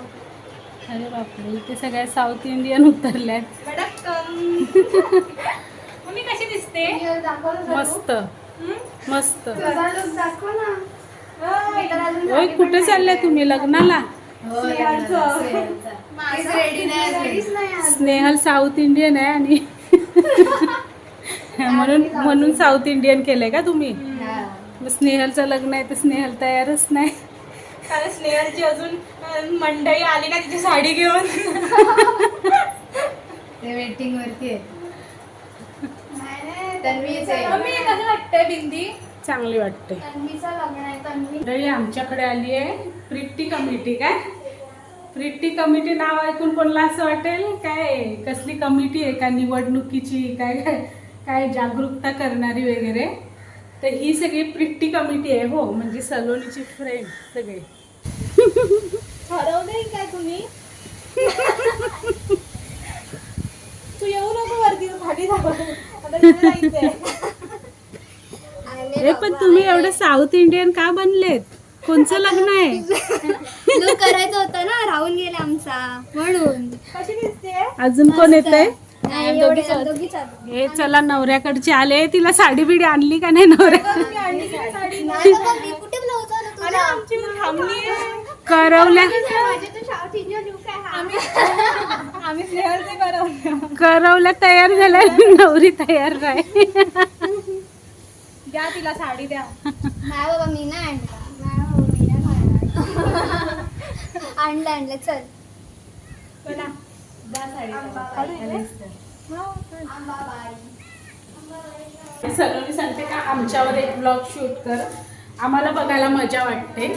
अरे बापरे इथे सगळ्या साऊथ इंडियन उतरल्यात. मम्मी कशी दिसते? मस्त. मस्त. दाखव ना. ओय कुठे चालल्या तुम्ही लग्नाला? रेडी नाही स्नेहल साऊथ इंडियन आहे आणि म्हणून म्हणून साऊथ इंडियन केलंय का तुम्ही? स्नेहलचं लग्न आहे तर स्नेहल तयारच नाही. कारण स्नेहलची अजून अं, मंडळी आली ना तिची साडी घेऊन. ते वेटिंग वरती आहे. तन्वीच आहे. मम्मी हे कसं वाटतंय बिंदी? चांगली वाटते. तन्वीचं लग्न आहे तन्वी. मंडळी आमच्याकडे आली आहे. प्रिट्टी कमिटी काय? प्रिट्टी कमिटी नाव ऐकून कोणाला असं वाटेल? काय कसली कमिटी आहे का निवडणुकीची? काय काय काय जागरूकता करणारी वगैरे? तर ही सगळी प्रिट्टी कमिटी आहे हो. म्हणजे सलोनीची फ्रेंड सगळे. ठरवलंय काय तुम्ही? तू येऊ नको वरती तू खाली. हे पण तुम्ही एवढं साऊथ इंडियन का बनलेत? कोणचं लग्न आहे? लुक करायचं होतं ना राहून गेले आमचा. म्हणून. कशी दिसते अजून कोण येत. हे चला नवऱ्याकडचे आले. तिला साडी बिडी आणली का नाही नवऱ्या कुठे थांबली करवल्या. माझे तर साऊथ इंडियन लुक आहे हा. आम्ही स्नेहलचे करवलं करवल्या तयार झाल्या. नवरी तयार नाही द्या तिला साडी द्या. नाही बाबा मी नाही आणला आणला. आणलं आणलं. चल. चला. द्या साडी आंबाबाई. सलोनी सांगते का? आमच्यावर एक ब्लॉग शूट कर. आम्हाला बघायला मजा वाटते.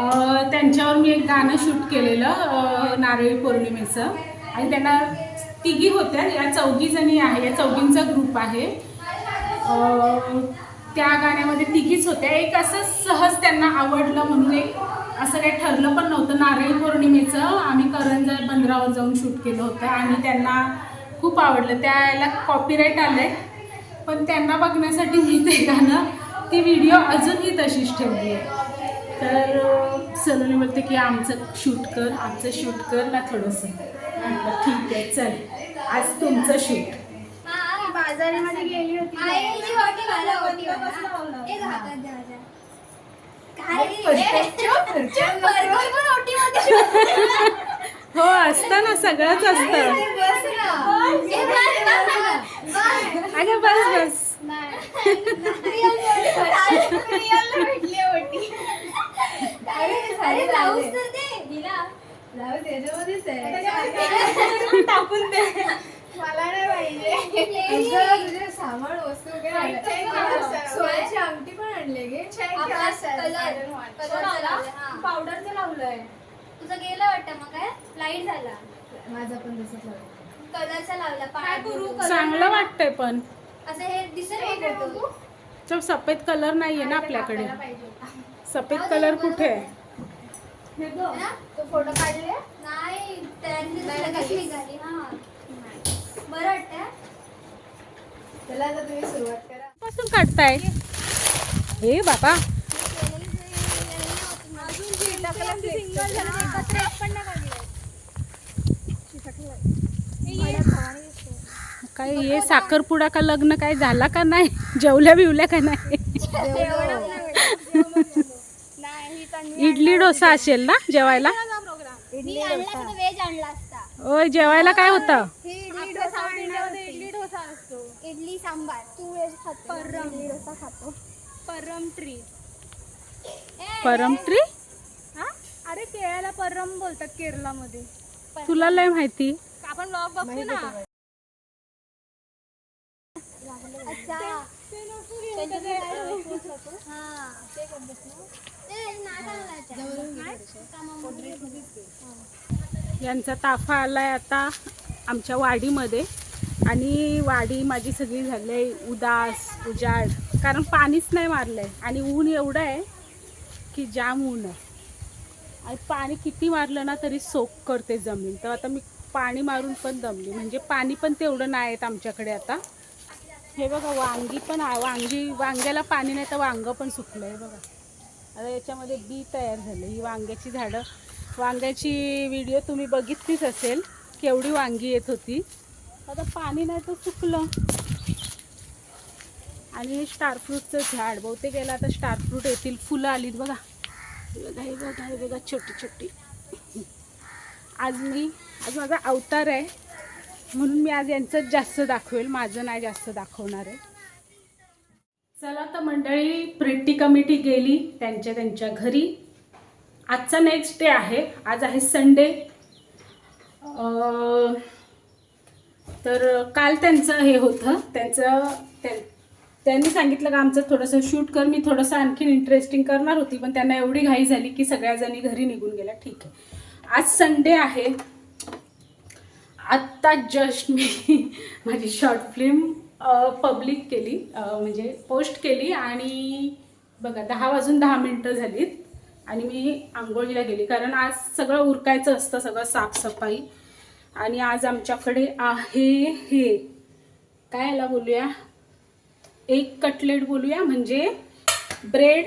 त्यांच्यावर मी एक गाणं शूट केलेलं नारळी पौर्णिमेचं. आणि त्यांना तिघी होत्या या चौघी जणी आहे या चौघींचा ग्रुप आहे. त्या गाण्यामध्ये तिघीच होत्या. एक असं सहज त्यांना आवडलं म्हणून एक असं काही ठरलं पण नव्हतं. नारळी पौर्णिमेचं आम्ही करंजा बंदरावर जाऊन शूट केलं होतं आणि त्यांना खूप आवडलं. त्याला कॉपीराईट आलं आहे पण त्यांना बघण्यासाठी मी ते गाणं ती व्हिडिओ अजूनही तशीच ठेवली आहे. तर सलोनी बोलते की आमचं शूट कर आमचं शूट कर ना थोडंसं म्हटलं ठीक आहे चल आज तुमचं शूट हा, बाजारामध्ये गेली होती हो असतं ना सगळंच असतं ए, बस ना. ए, बस ना. बस. अगं बस बस नाही. रिअल रिअलला भेटली ओटी. अरे, जाऊस तर दे. जाऊ त्याच्यामध्येच आहे. टाकून दे. मला नाही पाहिजे. सामान वस्तू सोन्याची अंगठी पण आणले गे. पावडरचं लावलंय. तुझं गेलं वाटतं मग काय? लाइट झाला. माझा पण तसंच कलरचा लावला काय करू? चांगलं वाटतंय पण. असं हे? तर सफेद कलर नाहीये ना आपल्याकडे. सफेद कलर कुठे आहे? तो फोटो काढले? नाही त्यांनी निघाली? हा. बरं त्याला आता तुम्ही सुरुवात करा. पासून काढताय? हे बाबा. काय हे साखरपुडा का लग्न काय झाला का नाही? जेवल्या बिवल्या का नाही. इडली डोसा असेल ना जेवायला? मी आणला तर व्हेज आणला असता. ओय जेवायला काय होतं? ही इडली डोसा. इडली डोसा असतो. इडली सांबार. तू व्हेज खातो इडली डोसा खातो. परम ट्री परम ट्री हा? अरे केळ्याला परम बोलतात केरलामध्ये तुला लय माहिती. आपण ब्लॉग बघतो ना. अच्छा यांचा ताफा आलाय आता आमच्या वाडीमध्ये. आणि वाडी माझी सगळी झाली आहे उदास उजाड. कारण पाणीच नाही मारलं आहे आणि ऊन एवढं आहे की जाम ऊन आहे. आणि पाणी किती मारलं ना तरी सोक करते जमीन. तर आता मी पाणी मारून पण दमली. म्हणजे पाणी पण तेवढं नाही आहेत आमच्याकडे आता. हे बघा वांगी पण आहे वांगी वांग्याला पाणी नाही तर वांगं पण सुकलं आहे बघा. आता याच्यामध्ये बी तयार झालं. ही वांग्याची झाडं वांग्याची व्हिडिओ तुम्ही बघितलीच असेल केवढी वांगी येत होती. आता पाणी नाही तर सुकलं. आणि हे स्टारफ्रूटचं झाड बहुतेक याला आता स्टारफ्रूट येतील. फुलं आलीत बघा. बघा हे बघा हे बघा छोटी छोटी आज मी आज माझा अवतार आहे. म्हणून मी आज यांचंच जास्त दाखवेल. माझं नाही जास्त दाखवणार आहे. चला तर मंडळी प्रिंटी कमिटी गेली त्यांच्या त्यांच्या घरी. आजचा नेक्स्ट डे आहे. आज आहे संडे तर काल त्यांचं हे होतं. त्यांचं त्या- त्यांनी सांगितलं का आमचं थोडंसं शूट कर. मी थोडंसं आणखीन इंटरेस्टिंग करणार होती पण त्यांना एवढी घाई झाली की सगळ्या जणी घरी निघून गेल्या. ठीक आहे. आज संडे आहे. आत्ता जस्ट मी माझी शॉर्ट फिल्म पब्लिक केली म्हणजे पोस्ट केली आणि बघा दहा वाजून दहा मिनटं झालीत आणि मी आंघोळीला गेली. कारण आज सगळं उरकायचं असतं सगळं साफसफाई. आणि आज आमच्याकडे आहे हे. काय याला बोलूया? एक कटलेट बोलूया म्हणजे ब्रेड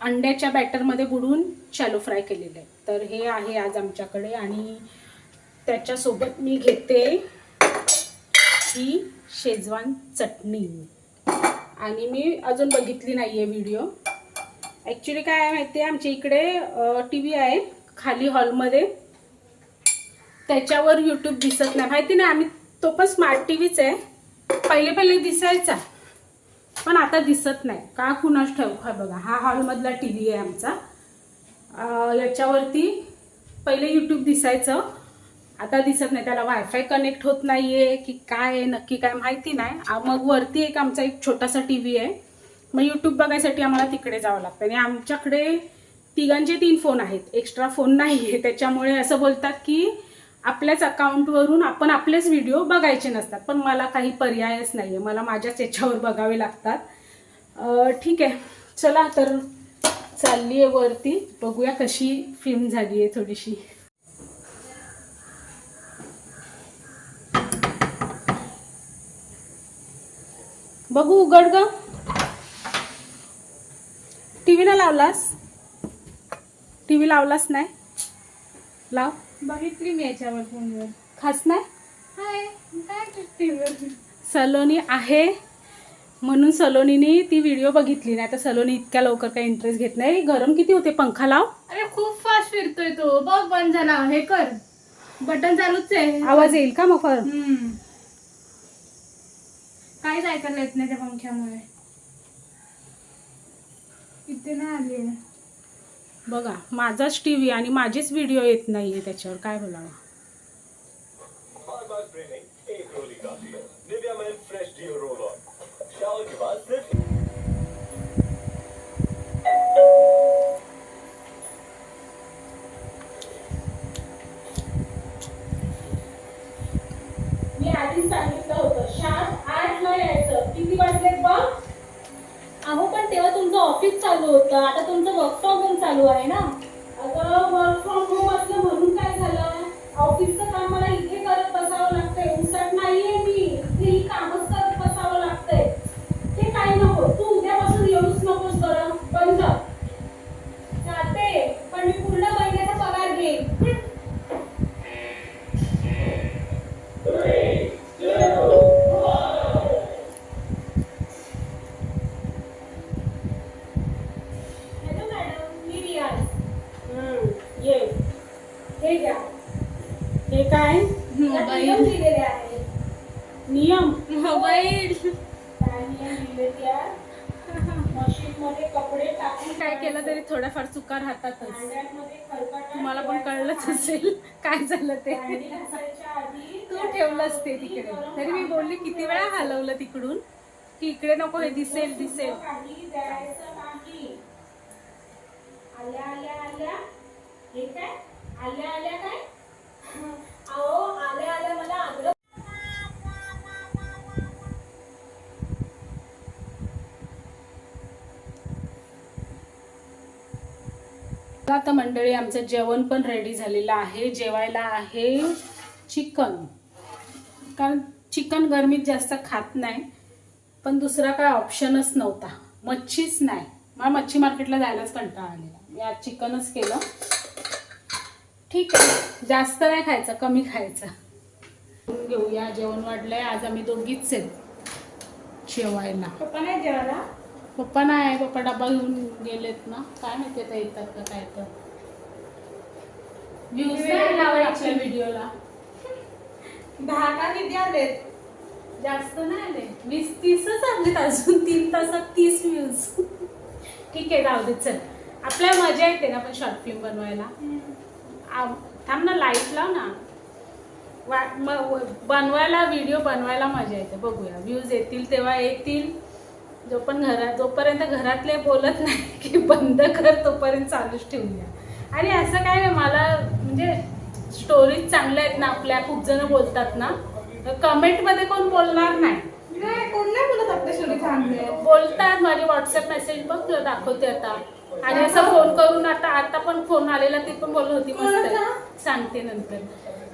अंड्याच्या बॅटरमध्ये बुडून शॅलो फ्राय केलेलं आहे. तर हे आहे आज आमच्याकडे आणि त्याच्यासोबत मी घेते ही शेजवान चटणी. आणि मी अजून बघितली नाही आहे व्हिडिओ ॲक्च्युली काय आहे माहिती आहे आमच्या इकडे टी व्ही आहे खाली हॉलमध्ये. त्याच्यावर यूट्यूब दिसत नाही. माहिती नाही आम्ही तो पण स्मार्ट टी व्हीच आहे. पहिले पहिले दिसायचा पण आता दिसत नाही. का कुणाच ठेवू हा बघा हा हॉलमधला टी व्ही आहे आमचा. याच्यावरती पहिले यूट्यूब दिसायचं. आता दिसत नाही त्याला वायफाय कनेक्ट होत नाहीये की काय आहे नक्की काय माहिती नाही. मग वरती एक आमचा एक छोटासा टी व्ही आहे. मग यूट्यूब बघायसाठी आम्हाला तिकडे जावं लागतं. आणि आमच्याकडे तिघांचे तीन फोन आहेत. एक्स्ट्रा फोन नाही आहे त्याच्यामुळे असं बोलतात की आपल्याच अकाउंटवरून आपण आपलेच व्हिडिओ बघायचे नसतात. पण मला काही पर्यायच नाही आहे मला माझ्याच याच्यावर बघावे लागतात. ठीक आहे. चला तर चालली आहे वरती. बघूया कशी फिल्म झाली आहे थोडीशी. बघू उघड ग. टी व्हीला लावलास? टी व्ही लावलास नाही? लाव. बघितली मी याच्यावर फोनवर. खास नाही? हाय काय टीव्हीवर? सलोनी आहे. म्हणून सलोनीने ती व्हिडिओ बघितली नाही. तर सलोनी इतक्या लवकर काही इंटरेस्ट घेत नाही. गरम किती होते? पंखा लाव. अरे खूप फास्ट फिरतोय तो. बघ बंद झाला. हे कर. बटन चालूच आहे. आवाज येईल का मग. काहीच ऐकायला येत नाही त्या पंख्यामुळे. इथे नाही आली बघा माझाच टी व्ही आणि माझेच व्हिडिओ येत नाहीये त्याच्यावर. काय बोलावं? फ्रेश ऑफिस चालू होतं. आता तुमचं वर्क फ्रॉम होम चालू आहे ना? अगं वर्क फ्रॉम होम असलं म्हणून काय झालं? ऑफिसचं काम मला इथे करत बसावं लागतंय उसट नाहीये मी इथे ही कामच करत बसावं लागतंय ते काही नको तू उद्यापासून येऊच नकोस बरं बंद जाते पण मी पूर्ण महिन्याचा पगार घेईन हॅलो मॅडम मी रियाज हम्म, ये हे घ्या हे काय यात मोबाईल. नियम दिलेले आहे नियम मोबाईल काय नियम दिले त्या मशीन मध्ये कपडे टाकून काय केलं तरी थोड्याफार चुका राहतातच. तुम्हाला पण कळलंच असेल. काय झालं ते? तू ठेवलंच ते तिकडे. तरी मी बोलली किती वेळा हलवलं तिकडून? की इकडे नको हे दिसेल दिसेल. आल्या आल्या आल्या. हे काय? आल्या आल्या काय? आता मंडळी आमचं जेवण पण रेडी झालेलं आहे. जेवायला आहे चिकन. कारण चिकन गरमीत जास्त खात नाही पण दुसरा काय ऑप्शनच नव्हता. मच्छीच नाही. मला मच्छी मार्केटला जायलाच कंटाळा आलेला. मी आज चिकनच केलं. ठीक आहे. जास्त नाही खायचं कमी खायचं. घेऊया. जेवण वाढलंय. आज आम्ही दोघीच आहेत. जेवायला. पप्पा नाही जेवायला? पप्पा नाही पप्पा डबा घेऊन गेलेत ना. काय माहिती आता येतात का काय तर. व्ह्यूज नाही आपल्या व्हिडिओला दहा का किती आलेत? जास्त नाही आले. वीस तीसच आलेत अजून. तीन तासात तीस व्ह्यूज ठीक आहे जाऊ दे चल. आपल्याला मजा येते ना पण शॉर्ट फिल्म बनवायला. थांब ना लाइट लाव ना. वा म- व- बनवायला व्हिडिओ बनवायला मजा येते. बघूया. व्ह्यूज येतील तेव्हा येतील. जो पण घरात जोपर्यंत घरातले बोलत नाही की बंद कर तोपर्यंत चालूच ठेवूया आणि असं काय नाही मला म्हणजे स्टोरीज चांगल्या आहेत ना आपल्या खूप जण बोलतात ना तर कमेंटमध्ये कोण बोलणार नाही. कोण नाही बोलत आपल्या शोरी चांगले बोलतात माझे व्हॉट्सअप मेसेज बघ तुला दाखवते आता. आणि असं फोन करून आता आता पण फोन आलेला ती पण बोलत होती? मस्त. सांगते नंतर.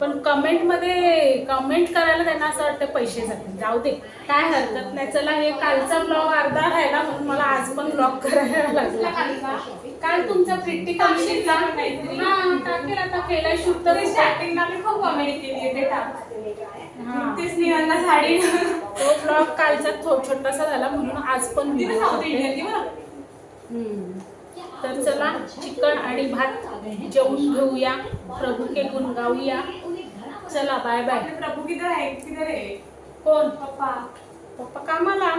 पण कमेंटमध्ये कमेंट करायला त्यांना असं वाटतं पैसे जातील. जाऊ दे काय हरकत नाही. चला हे कालचा ब्लॉग अर्धा राहिला म्हणून मला आज पण ब्लॉग करायला लागला. काल तुमचा? हा टाकेल आता केलाय शूट तर. स्टार्टिंगला मी खूप कॉमेडी केली ते टाक. तेच साडी तो ब्लॉग कालचा थो- छोटासा झाला म्हणून आज पण साऊथ. इंडियन. तर चला चिकन आणि भात जेवून घेऊया. प्रभू के गुण गाऊया चला बाय बाय आपले प्रभू किधर आहे? किधर आहे? कोण? पप्पा. पप्पा कामाला?